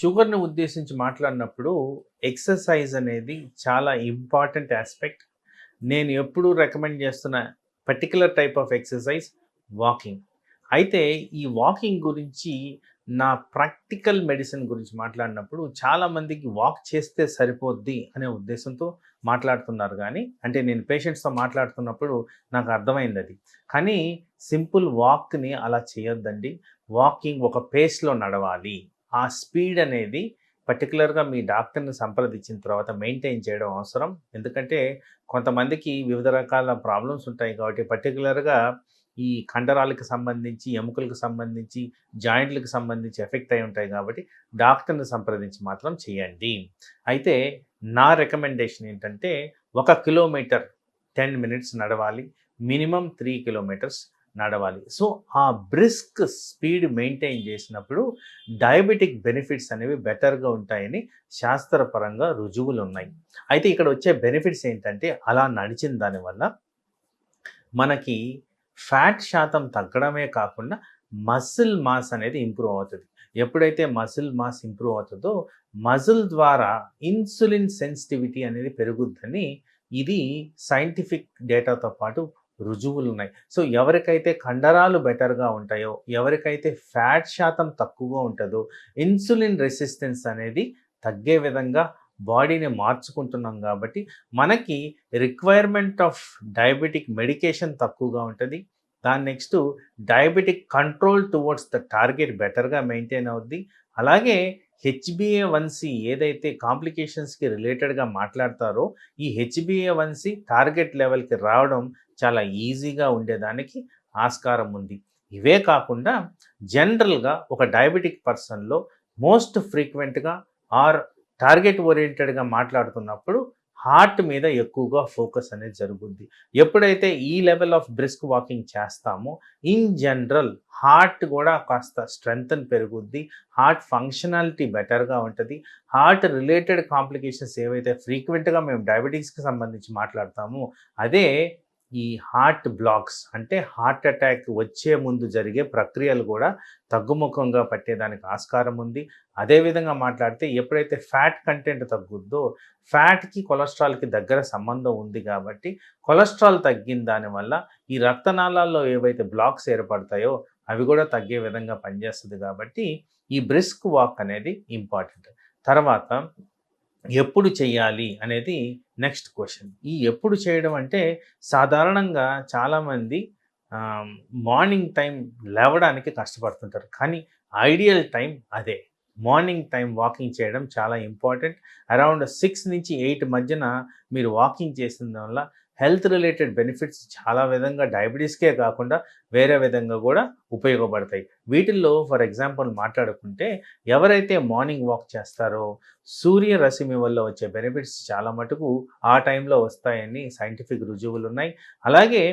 షుగర్ని ఉద్దేశించి మాట్లాడినప్పుడు ఎక్సర్సైజ్ అనేది చాలా ఇంపార్టెంట్ ఆస్పెక్ట్. నేను ఎప్పుడూ రికమెండ్ చేస్తున్న particular type of exercise walking. అయితే ఈ వాకింగ్ గురించి నా ప్రాక్టికల్ మెడిసిన్ గురించి మాట్లాడినప్పుడు చాలామందికి వాక్ చేస్తే సరిపోద్ది అనే ఉద్దేశంతో మాట్లాడుతున్నారు కానీ అంటే నేను పేషెంట్స్తో మాట్లాడుతున్నప్పుడు నాకు అర్థమైంది అది. కానీ సింపుల్ వాక్ని అలా చేయొద్దండి. వాకింగ్ ఒక పేస్లో నడవాలి. ఆ స్పీడ్ అనేది పర్టికులర్గా మీ డాక్టర్ని సంప్రదించిన తర్వాత మెయింటైన్ చేయడం అవసరం. ఎందుకంటే కొంతమందికి వివిధ రకాల ప్రాబ్లమ్స్ ఉంటాయి కాబట్టి పర్టికులర్గా ఈ కండరాలకు సంబంధించి ఎముకలకు సంబంధించి జాయింట్లకు సంబంధించి ఎఫెక్ట్ అయి ఉంటాయి కాబట్టి డాక్టర్ని సంప్రదించి మాత్రం చేయండి. అయితే నా రికమెండేషన్ ఏంటంటే ఒక కిలోమీటర్ టెన్ మినిట్స్ నడవాలి. మినిమం త్రీ కిలోమీటర్స్ నడవాలి. సో ఆ బ్రిస్క్ స్పీడ్ మెయింటైన్ చేసినప్పుడు డయాబెటిక్ బెనిఫిట్స్ అనేవి బెటర్గా ఉంటాయని శాస్త్రపరంగా రుజువులు ఉన్నాయి అయితే ఇక్కడ వచ్చే బెనిఫిట్స్ ఏంటంటే అలా నడిచిన దానివల్ల మనకి ఫ్యాట్ శాతం తగ్గడమే కాకుండా మసిల్ మాస్ అనేది ఇంప్రూవ్ అవుతుంది. ఎప్పుడైతే మసిల్ మాస్ ఇంప్రూవ్ అవుతుందో మజిల్ ద్వారా ఇన్సులిన్ సెన్సిటివిటీ అనేది పెరుగుద్దని ఇది సైంటిఫిక్ డేటాతో పాటు రుజువులు ఉన్నాయి సో ఎవరికైతే కండరాలు బెటర్గా ఉంటాయో ఎవరికైతే ఫ్యాట్ శాతం తక్కువగా ఉంటుందో ఇన్సులిన్ రెసిస్టెన్స్ అనేది తగ్గే విధంగా బాడీని మార్చుకుంటున్నాం కాబట్టి మనకి రిక్వైర్మెంట్ ఆఫ్ డయాబెటిక్ మెడికేషన్ తక్కువగా ఉంటుంది. దాని next diabetic control towards the target బెటర్గా మెయింటైన్ అవుద్ది. అలాగే హెచ్బిఏ వన్సి ఏదైతే కాంప్లికేషన్స్కి రిలేటెడ్గా మాట్లాడతారో ఈ హెచ్బిఏ వన్సి టార్గెట్ లెవెల్కి రావడం చాలా ఈజీగా ఉండేదానికి ఆస్కారం ఉంది. ఇవే కాకుండా జనరల్గా ఒక డయాబెటిక్ పర్సన్లో మోస్ట్ ఫ్రీక్వెంట్గా ఆర్ టార్గెట్ ఓరియంటెడ్గా మాట్లాడుతున్నప్పుడు హార్ట్ మీద ఎక్కువగా ఫోకస్ అనేది జరుగుద్ది. ఎప్పుడైతే ఈ లెవెల్ ఆఫ్ బ్రిస్క్ వాకింగ్ చేస్తామో ఇన్ జనరల్ హార్ట్ కూడా కాస్త స్ట్రెంగ్త్ పెరుగుద్ది. హార్ట్ ఫంక్షనాలిటీ బెటర్గా ఉంటుంది. హార్ట్ రిలేటెడ్ కాంప్లికేషన్స్ ఏవైతే ఫ్రీక్వెంట్గా మేము డయాబెటీస్కి సంబంధించి మాట్లాడతామో అదే ఈ హార్ట్ బ్లాక్స్ అంటే హార్ట్ అటాక్ వచ్చే ముందు జరిగే ప్రక్రియలు కూడా తగ్గుముఖంగా పట్టేదానికి ఆస్కారం ఉంది. అదేవిధంగా మాట్లాడితే ఎప్పుడైతే ఫ్యాట్ కంటెంట్ తగ్గుద్దో ఫ్యాట్కి కొలెస్ట్రాల్కి దగ్గర సంబంధం ఉంది కాబట్టి కొలెస్ట్రాల్ తగ్గిన దానివల్ల ఈ రక్తనాళాల్లో ఏవైతే బ్లాక్స్ ఏర్పడతాయో అవి కూడా తగ్గే విధంగా పనిచేస్తుంది కాబట్టి ఈ బ్రిస్క్ వాక్ అనేది ఇంపార్టెంట్. తర్వాత ఎప్పుడు చేయాలి అనేది నెక్స్ట్ క్వశ్చన్. ఈ ఎప్పుడు చేయడం అంటే సాధారణంగా చాలామంది మార్నింగ్ టైం లేవడానికి కష్టపడుతుంటారు. కానీ ఐడియల్ టైం అదే. మార్నింగ్ టైం వాకింగ్ చేయడం చాలా ఇంపార్టెంట్. అరౌండ్ సిక్స్ నుంచి ఎయిట్ మధ్యన మీరు వాకింగ్ చేసిన వల్ల హెల్త్ రిలేటెడ్ బెనిఫిట్స్ చాలా విధంగా డయాబెటీస్కే కాకుండా వేరే విధంగా కూడా ఉపయోగపడతాయి. వీటిల్లో ఫర్ ఎగ్జాంపుల్ మాట్లాడుకుంటే ఎవరైతే మార్నింగ్ వాక్ చేస్తారో సూర్యరశ్మి వల్ల వచ్చే బెనిఫిట్స్ చాలా మటుకు ఆ టైంలో వస్తాయని సైంటిఫిక్ రుజువులు ఉన్నాయి. అలాగే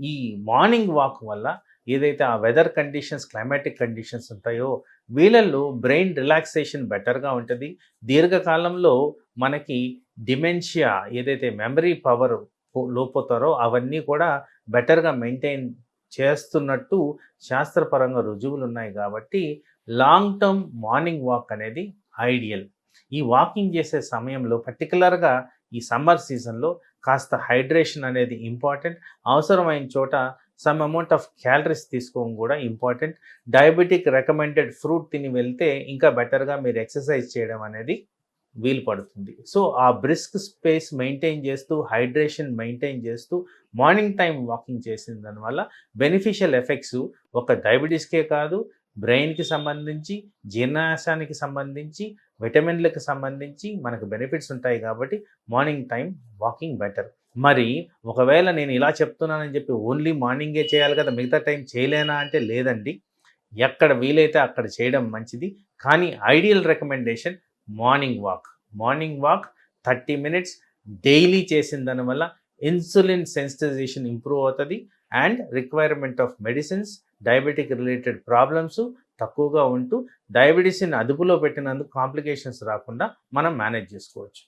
ఈ మార్నింగ్ వాక్ వల్ల ఏదైతే ఆ వెదర్ కండిషన్స్ క్లైమాటిక్ కండిషన్స్ ఉంటాయో వీళ్ళల్లో బ్రెయిన్ రిలాక్సేషన్ బెటర్గా ఉంటుంది. దీర్ఘకాలంలో మనకి డిమెన్షియా ఏదైతే మెమరీ పవర్ లోపోతారో అవన్నీ కూడా బెటర్గా మెయింటైన్ చేస్తున్నట్టు శాస్త్రపరంగా రుజువులు ఉన్నాయి కాబట్టి లాంగ్ టర్మ్ మార్నింగ్ వాక్ అనేది ఐడియల్. ఈ వాకింగ్ చేసే సమయంలో పర్టికులర్గా ఈ సమ్మర్ సీజన్లో కాస్త హైడ్రేషన్ అనేది ఇంపార్టెంట్. అవసరమైన చోట సమ్ అమౌంట్ ఆఫ్ క్యాలరీస్ తీసుకోవడం కూడా ఇంపార్టెంట్. డయాబెటిక్ రికమెండెడ్ ఫ్రూట్ తిని వెళ్తే ఇంకా బెటర్గా మీరు ఎక్సర్సైజ్ చేయడం అనేది వీలు పడుతుంది. సో ఆ బ్రిస్క్ స్పేస్ మెయింటైన్ చేస్తూ హైడ్రేషన్ మెయింటైన్ చేస్తూ మార్నింగ్ టైం వాకింగ్ చేసిన దానివల్ల బెనిఫిషియల్ ఎఫెక్ట్స్ ఒక డయాబెటీస్కే కాదు బ్రెయిన్కి సంబంధించి జీర్ణాశానికి సంబంధించి విటమిన్లకు సంబంధించి మనకు బెనిఫిట్స్ ఉంటాయి కాబట్టి మార్నింగ్ టైం వాకింగ్ బెటర్ మరి ఒకవేళ నేను ఇలా చెప్తున్నానని చెప్పి ఓన్లీ మార్నింగే చేయాలి కదా మిగతా టైం చేయలేనా అంటే లేదండి. ఎక్కడ వీలైతే అక్కడ చేయడం మంచిది. కానీ ideal recommendation morning walk. Morning walk thirty minutes daily చేసిన దానివల్ల ఇన్సులిన్ సెన్సిటైజేషన్ ఇంప్రూవ్ అవుతుంది and requirement of medicines diabetic related problems తక్కువగా ఉంటూ డయాబెటీస్ని అదుపులో పెట్టినందుకు కాంప్లికేషన్స్ రాకుండా మనం మేనేజ్ చేసుకోవచ్చు.